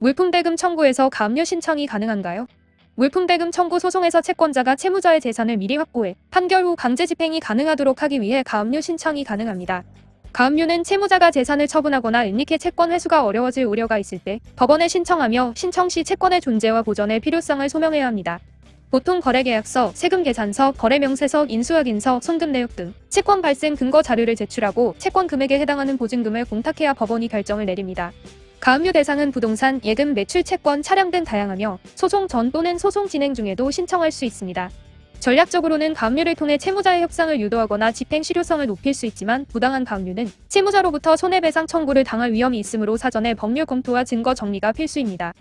물품대금 청구에서 가압류 신청이 가능한가요? 물품대금 청구 소송에서 채권자가 채무자의 재산을 미리 확보해 판결 후 강제 집행이 가능하도록 하기 위해 가압류 신청이 가능합니다. 가압류는 채무자가 재산을 처분하거나 은닉해 채권 회수가 어려워질 우려가 있을 때 법원에 신청하며 신청 시 채권의 존재와 보전의 필요성을 소명해야 합니다. 보통 거래계약서, 세금계산서, 거래명세서, 인수확인서, 송금 내역 등 채권 발생 근거 자료를 제출하고 채권 금액에 해당하는 보증금을 공탁해야 법원이 결정을 내립니다. 가압류 대상은 부동산, 예금, 매출 채권, 차량 등 다양하며 소송 전 또는 소송 진행 중에도 신청할 수 있습니다. 전략적으로는 가압류를 통해 채무자의 협상을 유도하거나 집행 실효성을 높일 수 있지만 부당한 가압류는 채무자로부터 손해배상 청구를 당할 위험이 있으므로 사전에 법률 검토와 증거 정리가 필수입니다.